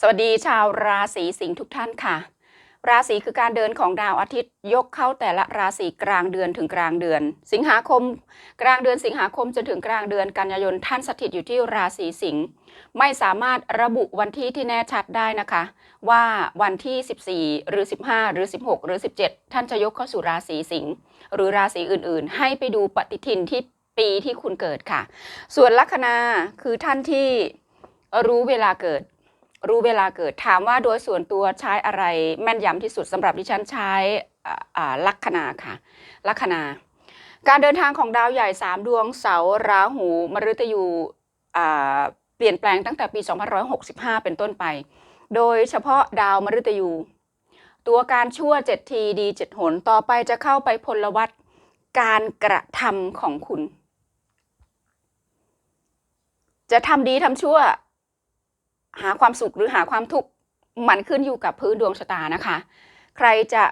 สวัสดีชาวราศีสิงห์ทุกท่านค่ะ ราศีคือการเดินของดาวอาทิตย์ยกเข้าแต่ละราศีกลางเดือนถึงกลางเดือน สิงหาคม กลางเดือนสิงหาคมจนถึงกลางเดือนกันยายนท่านสถิตอยู่ที่ราศีสิงห์ไม่สามารถระบุวันที่ที่แน่ชัดได้นะคะ ว่าวันที่ 14 หรือ 15 หรือ 16 หรือ 17 ท่านจะยกเข้าสู่ราศีสิงห์หรือราศีอื่นๆ ให้ไปดูปฏิทินที่ปีที่คุณเกิดค่ะ ส่วนลัคนาคือท่านที่รู้เวลาเกิด รู้เวลาเกิดถามว่าโดยส่วนตัวใช้อะไรแม่นยำที่สุดสำหรับดิฉันใช้ลัคนาค่ะลัคนา การเดินทางของดาวใหญ่3ดวงเสาราหูมฤตยูเปลี่ยนแปลงตั้งแต่ปี 2565 เป็นต้นไป โดยเฉพาะดาวมฤตยู ตัวการชั่ว 7 ทีดี 7 หน ต่อไปจะเข้าไปพลวัตการกระทำของคุณ จะทำดีทำชั่ว หาความสุขหรือหาความทุกข์มันขึ้นอยู่กับพื้นดวงชะตานะคะ ใครจะ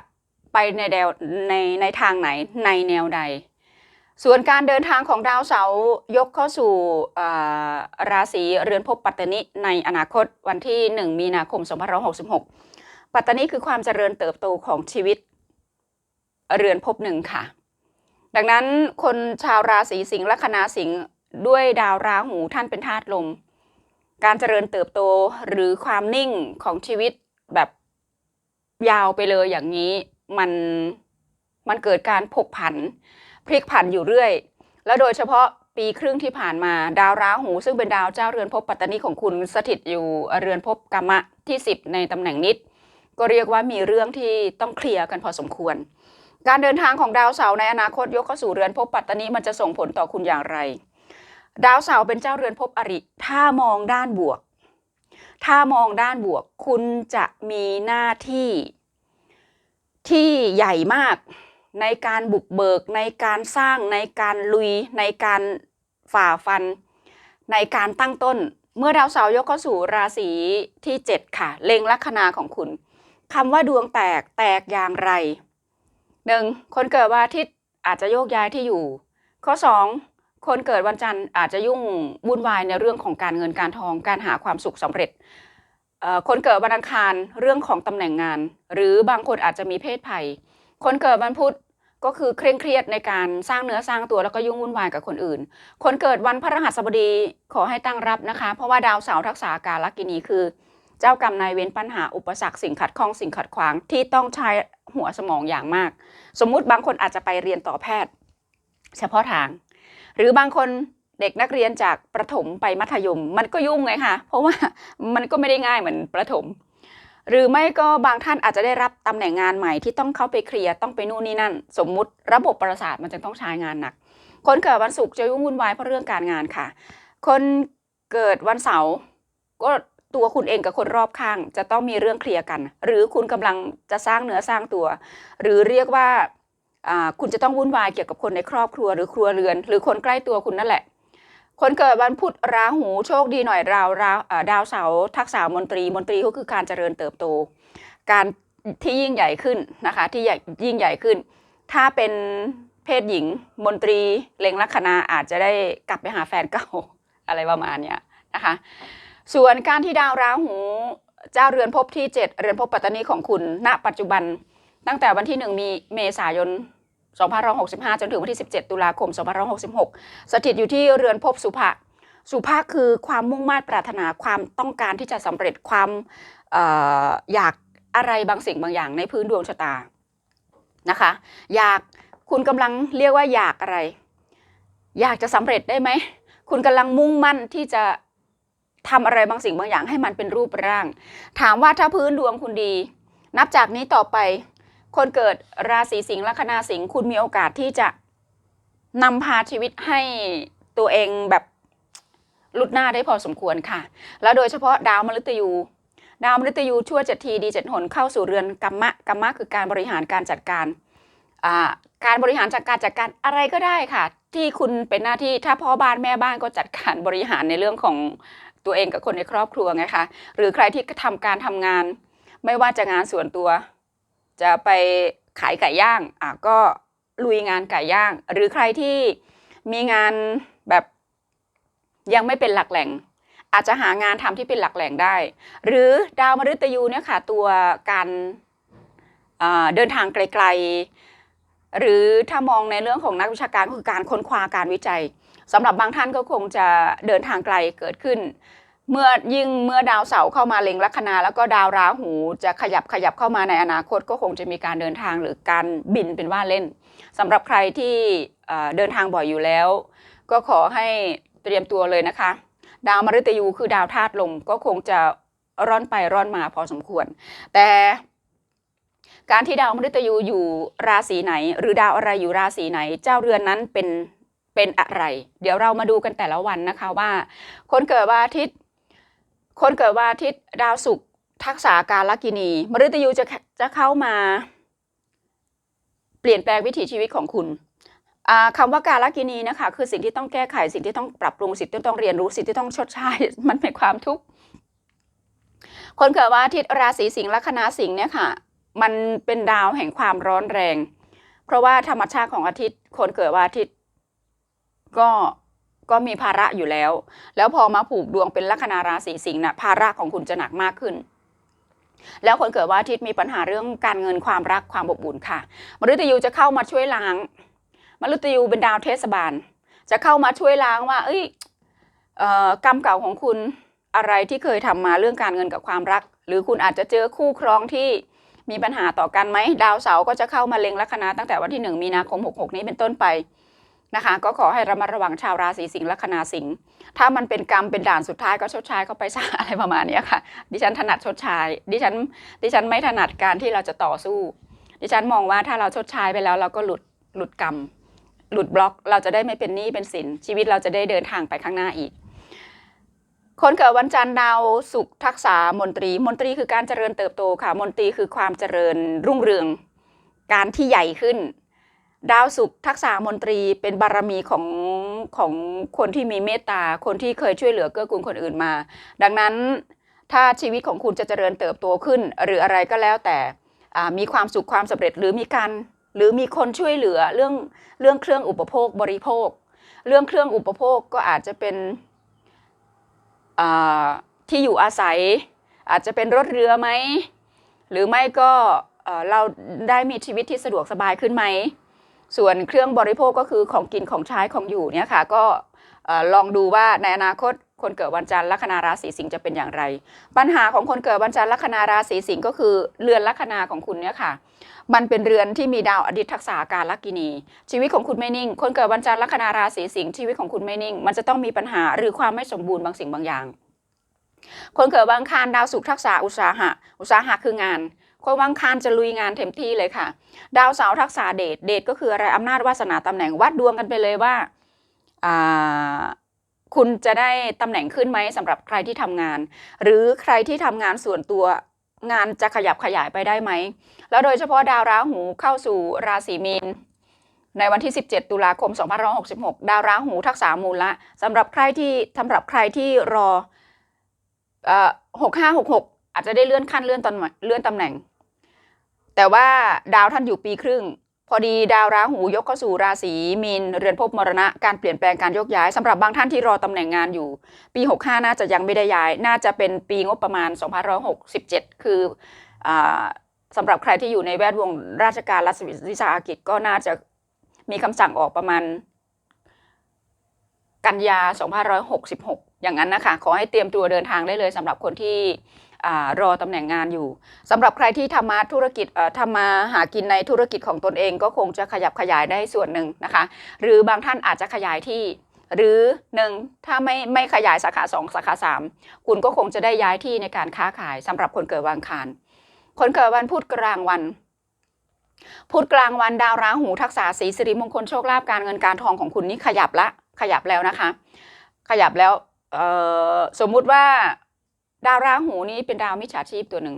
ไปในแนวในในทางไหนในแนวใด ส่วนการเดินทางของดาวเสาร์ยกเข้าสู่ราศีเรือนภพปัตตนิในอนาคตวันที่ 1 มีนาคม 2566 ปัตตนิคือความเจริญเติบโตของชีวิตเรือนภพหนึ่งค่ะ ดังนั้นคนชาวราศีสิงห์ลัคนาสิงห์ด้วยดาวราหูท่านเป็นธาตุลม การเจริญเติบโตหรือความนิ่งของชีวิตแบบยาวไปเลยอย่างนี้มันมันเกิดการผกผัน พลิกผันอยู่เรื่อย แล้วโดยเฉพาะปีครึ่งที่ผ่านมาดาวราหู ซึ่งเป็นดาวเจ้าเรือนภพปัตตานีของคุณสถิตอยู่เรือนภพกรรมะที่ 10 ในตำแหน่งนิด ก็เรียกว่ามีเรื่องที่ต้องเคลียร์กันพอสมควร การเดินทางของดาวเสาร์ในอนาคตยกเข้าสู่เรือนภพปัตตานีมันจะส่งผลต่อคุณอย่างไร ดาวเสาร์เป็นเจ้าเรือนภพอริ ถ้ามองด้านบวก ถ้ามองด้านบวก คุณจะมีหน้าที่ที่ใหญ่มากในการบุกเบิก ในการสร้างในการลุย ในการฝ่าฟัน ในการตั้งต้น เมื่อดาวเสาร์ยกเข้าสู่ราศีที่ 7 ค่ะ เล็งลัคนาของคุณคำว่าดวงแตกแตกอย่างไรหนึ่งคนเกิดวันอาทิตย์อาจจะโยกย้ายที่อยู่ ข้อ 2 คนเกิดวันจันทร์อาจจะยุ่งวุ่นวายในเรื่องของการเงินการทองการหาความสุขสำเร็จคนเกิดวันอังคารเรื่องของตำแหน่งงาน หรือบางคนอาจจะมีเพศภัย คนเกิดวันพุธก็คือเคร่งเครียดในการสร้างเนื้อสร้างตัวแล้วก็ยุ่งวุ่นวายกับคนอื่น คนเกิดวันพฤหัสบดีขอให้ตั้งรับนะคะ เพราะว่าดาวเสาร์ทักษาการลักกินีคือ เจ้ากรรมนายเวรปัญหาอุปสรรคสิ่งขัดข้องสิ่งขัดขวางที่ต้องใช้หัวสมองอย่างมาก สมมุติบางคนอาจจะไปเรียนต่อแพทย์ เฉพาะทาง หรือบางคนเด็กนักเรียนจากประถมไปมัธยม มันก็ยุ่งไงคะเพราะว่ามันก็ไม่ได้ง่ายเหมือนประถม หรือไม่ก็บางท่านอาจจะได้รับตำแหน่งงานใหม่ที่ต้องเข้าไปเคลียร์ต้องไปนู่นนี่นั่น สมมุติระบบประสาทมันจะต้องใช้งานหนัก คนเกิดวันศุกร์จะยุ่งวุ่นวายเพราะเรื่องการงานค่ะ คนเกิดวันเสาร์ก็ตัวคุณเองกับคนรอบข้างจะต้องมีเรื่องเคลียร์กัน หรือคุณกำลังจะสร้างเนื้อสร้างตัว หรือเรียกว่า คุณจะต้องวุ่นวายเกี่ยวกับคนในครอบครัวหรือครัวเรือน หรือคนใกล้ตัวคุณนั่นแหละ คนเกิดวันพุธราหูโชคดีหน่อยราวราวดาวเสาทักษะมนตรีมนตรีก็คือการเจริญเติบโต การที่ยิ่งใหญ่ขึ้นนะคะที่ยิ่งใหญ่ขึ้น ถ้าเป็นเพศหญิงมนตรีเล็งลัคนาอาจจะได้กลับไปหาแฟนเก่าอะไรประมาณเนี้ยนะคะส่วนการที่ดาวราหูเจ้าเรือนภพที่ 7 เรือนภพปัตตานีของคุณณปัจจุบัน ตั้งแต่วันที่ 1 มีเมษายน 2565 จนถึงวันที่ 17 ตุลาคม 2566 สถิตอยู่ที่เรือนภพสุภะสุภาคือความมุ่งมา่ปรารถนาความต้องการที่จะสำเร็จความอออยากอะไรบางสิ่งบางอย่างในพื้นดวงชะตานะคะ อยากคุณกำลังเรียกว่าอยากอะไร อยากจะสำเร็จได้ไหม คุณกำลังมุ่งมั่นที่จะทำอะไรบางสิ่งบางอย่างให้มันเป็นรูปร่าง ถามว่าถ้าพื้นดวงคุณดี นับจากนี้ต่อไป คนเกิดราศีสิงห์ลัคนาสิงห์คุณมีโอกาสที่จะนำพาชีวิตให้ตัวเองแบบลุดหน้าได้พอสมควรค่ะ แล้วโดยเฉพาะดาวมฤตยู ดาวมฤตยูชั่วเจ็ดทีดีเจ็ดหนเข้าสู่เรือนกรรมะกรรมะคือการบริหารการจัดการ การบริหารจัดการจัดการอะไรก็ได้ค่ะ ที่คุณเป็นหน้าที่ถ้าพ่อบ้านแม่บ้านก็จัดการบริหารในเรื่องของตัวเองกับคนในครอบครัวไงคะหรือใครที่ทำการทำงาน ไม่ว่าจะงานส่วนตัว จะไปขายไก่ย่างอะก็ลุยงานไก่ย่าง หรือใครที่มีงานแบบยังไม่เป็นหลักแหล่ง อาจจะหางานทำที่เป็นหลักแหล่งได้ หรือดาวมฤตยูเนี่ยค่ะตัวการเดินทางไกลๆ หรือถ้ามองในเรื่องของนักวิชาการก็คือการค้นคว้าการวิจัยสำหรับบางท่านก็คงจะเดินทางไกลเกิดขึ้น เมื่อยิ่งเมื่อดาวเสาร์เข้ามาเล็งลัคนา แล้วก็ดาวราหูจะขยับขยับเข้ามาในอนาคตก็คงจะมีการเดินทางหรือการบินเป็นว่าเล่นสำหรับใครที่เอ่อเดินทางบ่อยอยู่แล้ว ก็ขอให้เตรียมตัวเลยนะคะ ดาวมฤตยูคือดาวธาตุลมก็คงจะร่อนไปร่อนมาพอสมควร แต่การที่ดาวมฤตยูอยู่ราศีไหน หรือดาวอะไรอยู่ราศีไหน เจ้าเรือนนั้นเป็นเป็นอะไร เดี๋ยวเรามาดูกันแต่ละวันนะคะว่า คนเกิดวันอาทิตย์ คนเกิดวันอาทิตย์ดาวศุกร์ทักษะการลักินี มฤตยูจะจะเข้ามาเปลี่ยนแปลงวิถีชีวิตของคุณอ่าคำว่าการลกินีนะคะคือสิ่งที่ต้องแก้ไขสิ่งที่ต้องปรับปรุงสิ่งที่ต้องเรียนรู้สิ่งที่ต้องชดใช้มันเป็นความทุกข์คนเกิดวันอาทิตย์ราศีสิงห์ลัคนาสิงห์เนี่ยค่ะ มันเป็นดาวแห่งความร้อนแรง เพราะว่าธรรมชาติของอาทิตย์ คนเกิดวันอาทิตย์ ก็ ก็มีภาระอยู่แล้ว แล้วพอมาผูกดวงเป็นลัคนาราศีสิงห์น่ะภาระของคุณจะหนักมากขึ้น แล้วคนเกิดวันอาทิตย์มีปัญหาเรื่องการเงินความรักความอบอุ่นค่ะมฤตยูจะเข้ามาช่วยล้างมฤตยูเป็นดาวเทศบาล จะเข้ามาช่วยล้างว่า เอ้ยกรรมเก่าของคุณอะไรที่เคยทำมาเรื่องการเงินกับความรัก หรือคุณอาจจะเจอคู่ครองที่มีปัญหาต่อกันไหมดาวเสาร์ก็จะเข้ามาเล็งลัคนาตั้งแต่วันที่หนึ่งมีนาคม 66 นี้เป็นต้นไป นะคะก็ขอให้ระมัดระวังชาวราศีสิงห์ลัคนาสิงห์ถ้ามันเป็นกรรมเป็นด่านสุดท้ายก็ชดใช้เข้าไปซะอะไรประมาณนี้ค่ะ ดิฉันถนัดชดใช้ดิฉันดิฉันไม่ถนัดการที่เราจะต่อสู้ ดิฉันมองว่าถ้าเราชดใช้ไปแล้วเราก็หลุดหลุดกรรม หลุดบล็อกเราจะได้ไม่เป็นหนี้เป็นสิน ชีวิตเราจะได้เดินทางไปข้างหน้าอีก คนเกิดวันจันทร์ดาวสุขทักษะมนตรี มนตรีคือการเจริญเติบโตค่ะ มนตรีคือความเจริญรุ่งเรือง การที่ใหญ่ขึ้น ดาวสุขทักษะมนตรีเป็นบารมีของของคนที่มีเมตตา คนที่เคยช่วยเหลือเกื้อกูลคนอื่นมา ดังนั้นถ้าชีวิตของคุณจะเจริญเติบโตขึ้น หรืออะไรก็แล้วแต่มีความสุขความสำเร็จหรือมีการหรือมีคนช่วยเหลือเรื่องเรื่องเครื่องอุปโภคบริโภค เรื่องเครื่องอุปโภคก็อาจจะเป็นที่อยู่อาศัย อาจจะเป็นรถเรือไหมหรือไม่ก็เราได้มีชีวิตที่สะดวกสบายขึ้นไหม ส่วนเครื่องบริโภคก็คือของกินของใช้ของอยู่เนี่ยค่ะก็ลองดูว่าในอนาคตคนเกิดวันจันทร์ลัคนาราศีสิงห์จะเป็นอย่างไร ปัญหาของคนเกิดวันจันทร์ลัคนาราศีสิงห์ก็คือเรือนลัคนาของคุณเนี่ยค่ะ มันเป็นเรือนที่มีดาวอดิตทักษาการลักินี ชีวิตของคุณไม่นิ่ง คนเกิดวันจันทร์ลัคนาราศีสิงห์ชีวิตของคุณไม่นิ่ง มันจะต้องมีปัญหาหรือความไม่สมบูรณ์บางสิ่งบางอย่าง คนเกิดวันอังคารดาวสุขทักษะอุตสาหะ อุตสาหะคืองาน คนวังคารจะลุยงานเต็มที่เลยค่ะ ดาวเสาร์ทักษะเดชเดชก็คืออะไรอำนาจวาสนาตำแหน่งวัดดวงกันไปเลยว่าคุณจะได้ตำแหน่งขึ้นไหมสำหรับใครที่ทำงาน หรือใครที่ทำงานส่วนตัวงานจะขยับขยายไปได้ไหม แล้วโดยเฉพาะดาวราหูเข้าสู่ราศีมีนในวันที่ 17 ตุลาคม 2566 ดาวราหูทักษะมูลละสำหรับใครที่สำหรับใครที่รอเอ่อ6566 อาจจะได้เลื่อนขั้นเลื่อนตำแหน่งเลื่อนตำแหน่ง แต่ว่าดาวท่านอยู่ปีครึ่ง พอดีดาวราหูยกเข้าสู่ราศีมีนเรือนภพมรณะการเปลี่ยนแปลงการยกย้ายสำหรับบางท่านที่รอตำแหน่งงานอยู่ ปี 65 น่าจะยังไม่ได้ย้าย น่าจะเป็นปีงบประมาณ 2567 คืออาสำหรับใครที่อยู่ในแวดวงราชการรัฐวิสาหกิจก็น่าจะมีคำสั่งออกประมาณ กันยา 2566 อย่างนั้นนะคะ ขอให้เตรียมตัวเดินทางได้เลยสำหรับคนที่ รอตำแหน่งงานอยู่สำหรับใครที่ทำมาธุรกิจทำมาหากินในธุรกิจของตนเอง ก็คงจะขยับขยายได้ส่วนหนึ่งนะคะ หรือบางท่านอาจจะขยายที่ หรือหนึ่งถ้าไม่ไม่ขยายสาขาสองสาขาสามคุณก็คงจะได้ย้ายที่ในการค้าขายสำหรับคนเกิดวันคาร คนเกิดวันพุธกลางวันพุธกลางวันดาวราหูทักษะสีสิริมงคลโชคลาภการเงินการทองของคุณนี่ขยับละขยับแล้วนะคะ ขยับแล้วสมมุติว่า ดาวราหูนี้เป็นดาวมิจฉาชีพตัวหนึ่ง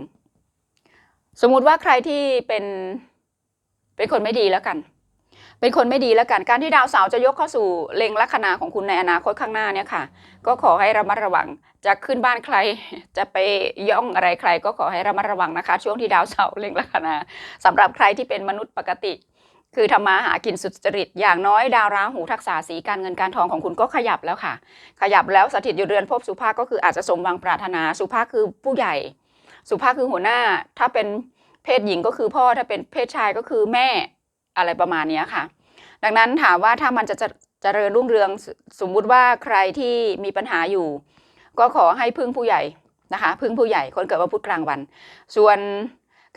สมมุติว่าใครที่เป็นเป็นคนไม่ดีแล้วกัน เป็นคนไม่ดีแล้วกัน การที่ดาวเสาร์จะยกเข้าสู่เล็งลัคนาของคุณในอนาคตข้างหน้าเนี่ยค่ะ ก็ขอให้ระมัดระวัง จะขึ้นบ้านใคร จะไปย่องอะไรใคร ก็ขอให้ระมัดระวังนะคะ ช่วงที่ดาวเสาร์เล็งลัคนาสำหรับใครที่เป็นมนุษย์ปกติ คือทำมาหากินสุจริต อย่างน้อยดาวราหูทักษะสีการเงินการทองของคุณก็ขยับแล้วค่ะ ขยับแล้วสถิตอยู่เรือนภพสุภาพก็คืออาจจะสมวังปรารถนาสุภาพคือผู้ใหญ่ สุภาพคือหัวหน้า ถ้าเป็นเพศหญิงก็คือพ่อถ้าเป็นเพศชายก็คือแม่อะไรประมาณนี้ค่ะ ดังนั้นถามว่าถ้ามันจะจะเจริญรุ่งเรืองสสมมุติว่าใครที่มีปัญหาอยู่ ก็ขอให้พึ่งผู้ใหญ่นะคะ พึ่งผู้ใหญ่คนเกิดวันพุธกลางวัน ส่วน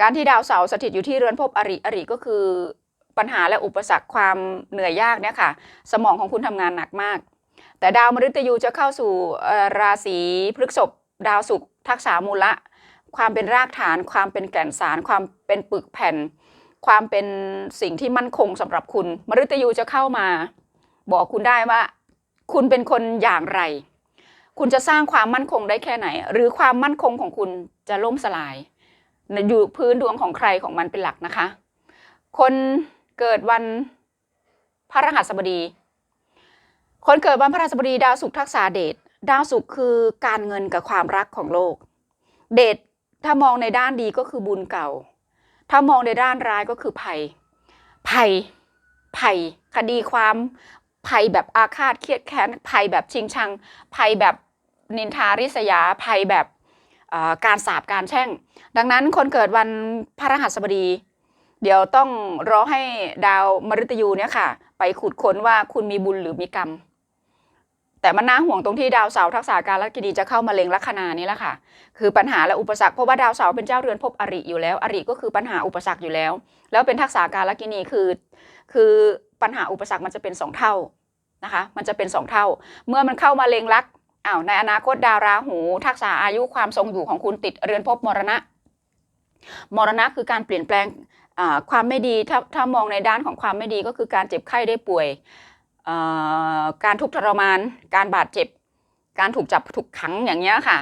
การที่ดาวเสาร์สถิตอยู่ที่เรือนภพอริอริก็คือ ปัญหาและอุปสรรคความเหนื่อยยากเนี่ยค่ะ สมองของคุณทำงานหนักมาก แต่ดาวมฤตยูจะเข้าสู่ราศีพฤษภดาวศุกร์ทักษะมูละ ความเป็นรากฐาน ความเป็นแก่นสาร ความเป็นปึกแผ่น ความเป็นสิ่งที่มั่นคงสำหรับคุณ มฤตยูจะเข้ามา บอกคุณได้ว่า คุณเป็นคนอย่างไร คุณจะสร้างความมั่นคงได้แค่ไหน หรือความมั่นคงของคุณจะล่มสลาย อยู่พื้นดวงของใครของมันเป็นหลักนะคะ คน เกิดวันพระรหัสบดี คนเกิดวันพระรหัสบดีดาวศุกร์ทักษะเดชดาวศุกร์คือการเงินกับความรักของโลก เดชถ้ามองในด้านดีก็คือบุญเก่า ถ้ามองในด้านร้ายก็คือภัย ภัย ภัย คดีความ ภัยแบบอาฆาตเครียดแค้น ภัยแบบชิงชัง ภัยแบบนินทาริษยา ภัยแบบการสาบการแช่ง ดังนั้นคนเกิดวันพระรหัสบดี เดี๋ยวต้องรอให้ดาวมฤตยูเนี่ยค่ะ ไปขุดค้นว่าคุณมีบุญหรือมีกรรม แต่มันน่าห่วงตรงที่ดาวเสาร์ทักษะการลัคนีจะเข้ามาเล็งลัคนานี้แหละค่ะ คือปัญหาและอุปสรรคเพราะว่าดาวเสาร์เป็นเจ้าเรือนภพอริอยู่แล้ว อริก็คือปัญหาอุปสรรคอยู่แล้ว แล้วเป็นทักษะการลัคนีคือ คือปัญหาอุปสรรคมันจะเป็นสองเท่านะคะ มันจะเป็นสองเท่า เมื่อมันเข้ามาเล็งลักอ้าวในอนาคตดาวราหู ทักษะอายุความทรงอยู่ของคุณติดเรือนภพมรณะ มรณะคือการเปลี่ยนแปลง ความไม่ดีถ้าถ้ามองในด้านของความไม่ดีก็คือการเจ็บไข้ได้ป่วย การทุกข์ทรมาน การบาดเจ็บ การถูกจับถูกขังอย่างเงี้ยค่ะ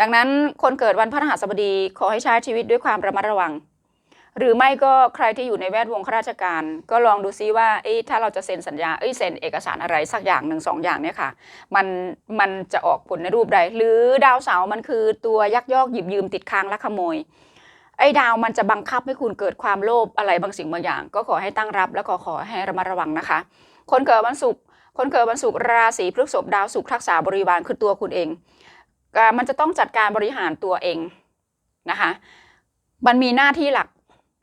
ดังนั้นคนเกิดวันพฤหัสบดีขอให้ใช้ชีวิตด้วยความระมัดระวัง หรือไม่ก็ใครที่อยู่ในแวดวงข้าราชการ ก็ลองดูซิว่าเอ้ถ้าเราจะเซ็นสัญญาเอ้เซ็นเอกสารอะไรสักอย่างหนึ่งสองอย่างเนี่ยค่ะ มันมันจะออกผลในรูปใด หรือดาวเสาร์มันคือตัวยักยอกหยิบยืมติดค้างและขโมย ไอ้ดาวมันจะบังคับให้คุณเกิดความโลภอะไรบางสิ่งบางอย่าง ก็ขอให้ตั้งรับ แล้วก็ขอให้ระมัดระวังนะคะ คนเกิดวันศุกร์คนเกิดวันศุกร์ราศีพฤษภดาวศุกร์ทักษะบริวารคือตัวคุณเอง มันจะต้องจัดการบริหารตัวเองนะคะ มันมีหน้าที่หลัก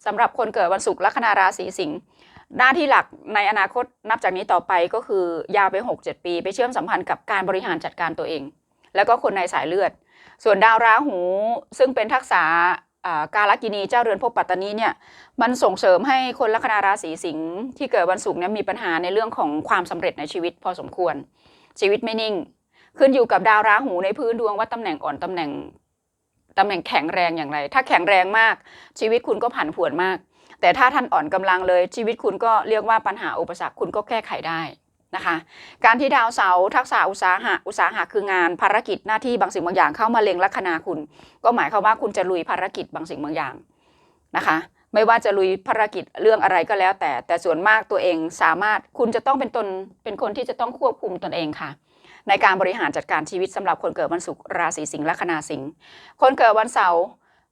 สำหรับคนเกิดวันศุกร์ลัคนาราศีสิงห์หน้าที่หลักในอนาคตนับจากนี้ต่อไปก็คือยาวไป 6-7 ปี ไปเชื่อมสัมพันธ์กับการบริหารจัดการตัวเอง แล้วก็คนในสายเลือด ส่วนดาวราหูซึ่งเป็นทักษะ กาลกินีเจ้าเรือนภพปัตตานีเนี่ยมันส่งเสริมให้คนลัคนาราศีสิงห์ที่เกิดวันศุกร์เนี่ยมีปัญหาในเรื่องของความสำเร็จในชีวิตพอสมควร ชีวิตไม่นิ่ง ขึ้นอยู่กับดาวราหูในพื้นดวงว่าตำแหน่งอ่อนตำแหน่งตำแหน่งแข็งแรงอย่างไร ถ้าแข็งแรงมาก ชีวิตคุณก็ผันผวนมาก แต่ถ้าท่านอ่อนกำลังเลยชีวิตคุณก็เรียกว่าปัญหาอุปสรรคคุณก็แก้ไขได้ นะคะการที่ดาวเสาร์ทักษะอุตสาหะอุตสาหะคืองานภารกิจหน้าที่บางสิ่งบางอย่างเข้ามาเล็งลัคนาคุณ ก็หมายความว่าคุณจะลุยภารกิจบางสิ่งบางอย่างนะคะ ไม่ว่าจะลุยภารกิจเรื่องอะไรก็แล้วแต่ แต่ส่วนมากตัวเองสามารถคุณจะต้องเป็นตนเป็นคนที่จะต้องควบคุมตนเองค่ะ ในการบริหารจัดการชีวิตสำหรับคนเกิดวันศุกร์ราศีสิงห์ลัคนาสิงห์คนเกิดวันเสาร์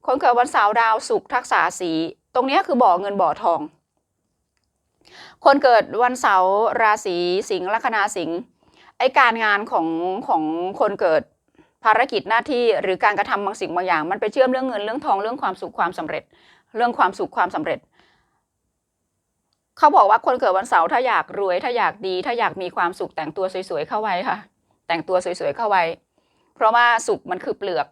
คนเกิดวันเสาร์ดาวศุกร์ทักษะสีตรงนี้คือบ่อเงินบ่อทอง คนเกิดวันเสาร์ราศีสิงห์ลัคนาสิงห์ไอการงานของของคนเกิดภารกิจหน้าที่หรือการกระทำบางสิ่งบางอย่าง มันไปเชื่อมเรื่องเงินเรื่องทองเรื่องความสุขความสำเร็จ เรื่องความสุขความสำเร็จ เขาบอกว่าคนเกิดวันเสาร์ถ้าอยากรวย ถ้าอยากดี ถ้าอยากมีความสุขแต่งตัวสวยๆเข้าไว้ค่ะ แต่งตัวสวยๆเข้าไว้ เพราะว่าสุขมันคือเปลือก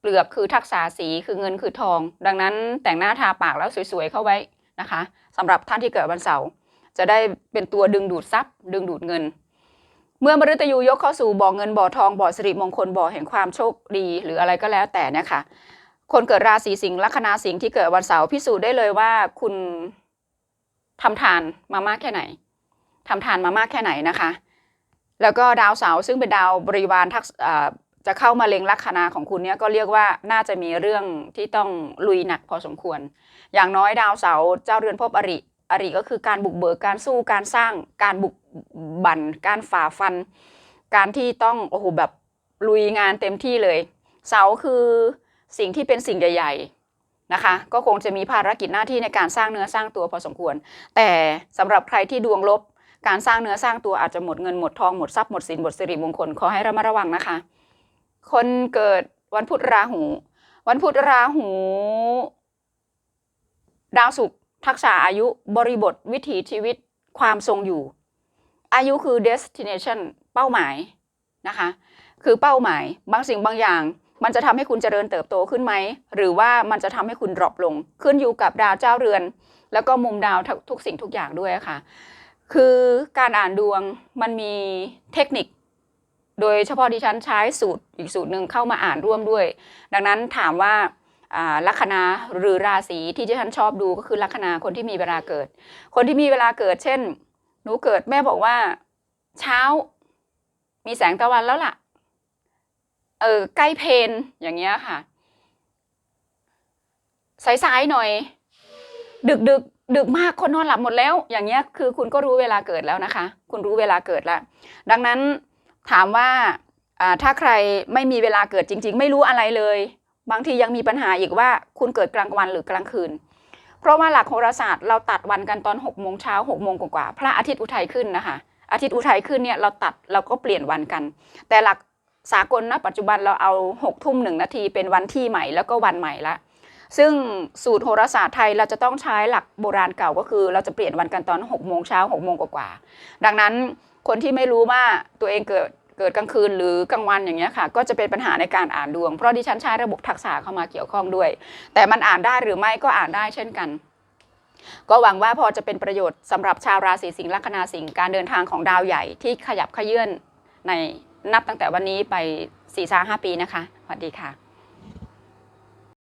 เปลือกคือทักษะสีคือเงินคือทอง ดังนั้นแต่งหน้าทาปากแล้วสวยๆเข้าไว้นะคะ สำหรับท่านที่เกิดวันเสาร์จะได้เป็นตัวดึงดูดทรัพย์ ดึงดูดเงิน เมื่อมฤตยูยกเข้าสู่บ่อเงินบ่อทองบ่อสิริมงคลบ่อแห่งความโชคดีหรืออะไรก็แล้วแต่นะคะคนเกิดราศีสิงห์ลัคนาสิงห์ที่เกิดวันเสาร์พิสูจน์ได้เลยว่าคุณทำทานมามากแค่ไหนทำทานมามากแค่ไหนนะคะ แล้วก็ดาวเสาร์ซึ่งเป็นดาวบริวารทักจะเข้ามาเล็งลัคนาของคุณเนี่ยก็เรียกว่าน่าจะมีเรื่องที่ต้องลุยหนักพอสมควร อย่างน้อยดาวเสาร์เจ้าเรือนภพอริอริก็คือการบุกเบิกการสู้การสร้างการบุกบั่นการฝ่าฟัน การที่ต้องโอ้โหแบบลุยงานเต็มที่เลย เสาร์คือสิ่งที่เป็นสิ่งใหญ่ ๆนะคะ ก็คงจะมีภารกิจหน้าที่ในการสร้างเนื้อสร้างตัวพอสมควร แต่สำหรับใครที่ดวงลบการสร้างเนื้อสร้างตัวอาจจะหมดเงินหมดทองหมดทรัพย์หมดสินหมดสิริมงคลขอให้ระมัดระวังนะคะ คนเกิดวันพุธราหู วันพุธราหู ดาวศุกร์ทักษะอายุบริบทวิถีชีวิตความทรงอยู่ อายุคือ destination เป้าหมายนะคะ คือเป้าหมายบางสิ่งบางอย่าง มันจะทำให้คุณเจริญเติบโตขึ้นไหม หรือว่ามันจะทำให้คุณดรอปลง ขึ้นอยู่กับดาวเจ้าเรือน แล้วก็มุมดาวทุกสิ่งทุกอย่างด้วยค่ะ คือการอ่านดวงมันมีเทคนิค โดยเฉพาะดิฉันใช้สูตรอีกสูตรหนึ่งเข้ามาอ่านร่วมด้วย ดังนั้นถามว่า ลัคนาหรือราศีที่ดิฉันชอบดูก็คือลัคนาคนที่มีเวลาเกิด คนที่มีเวลาเกิด เช่น หนูเกิดแม่บอกว่า เช้า มีแสงตะวันแล้วล่ะ เออใกล้เพนอย่างเงี้ยค่ะสายๆหน่อย ดึกดึกดึกมากคนนอนหลับหมดแล้ว อย่างเงี้ยคือคุณก็รู้เวลาเกิดแล้วนะคะ คุณรู้เวลาเกิดแล้ว ดังนั้นถามว่าถ้าใครไม่มีเวลาเกิดจริง ๆ ไม่รู้อะไรเลย บางทียังมีปัญหาอีกว่าคุณเกิดกลางวันหรือกลางคืน เพราะว่าหลักโหราศาสตร์เราตัดวันกันตอน6กโมงเช้าหกโมงกว่าพระอาทิตย์อุทัยขึ้นนะคะอาทิตย์อุทัยขึ้นเนี่ยเราตัดเราก็เปลี่ยนวันกัน แต่หลักสากลนะปัจจุบันเราเอา6กทุ่มหนึ่งนาทีเป็นวันที่ใหม่แล้วก็วันใหม่ละซึ่งสูตรโหราศาสตร์ไทยเราจะต้องใช้หลักโบราณเก่าก็คือ เราจะเปลี่ยนวันกันตอน6กโมงเช้าหกโมงกว่าดังนั้นคนที่ไม่รู้ว่าตัวเองเกิด เกิดกลางคืนหรือกลางวันอย่างเงี้ยค่ะ ก็จะเป็นปัญหาในการอ่านดวง เพราะดิฉันใช้ระบบทักษะเข้ามาเกี่ยวข้องด้วย แต่มันอ่านได้หรือไม่ก็อ่านได้เช่นกัน ก็หวังว่าพอจะเป็นประโยชน์สำหรับชาวราศีสิงห์ลัคนาสิงห์การเดินทางของดาวใหญ่ที่ขยับขยื่นในนับตั้งแต่วันนี้ไป4-5ปีนะคะสวัสดีค่ะ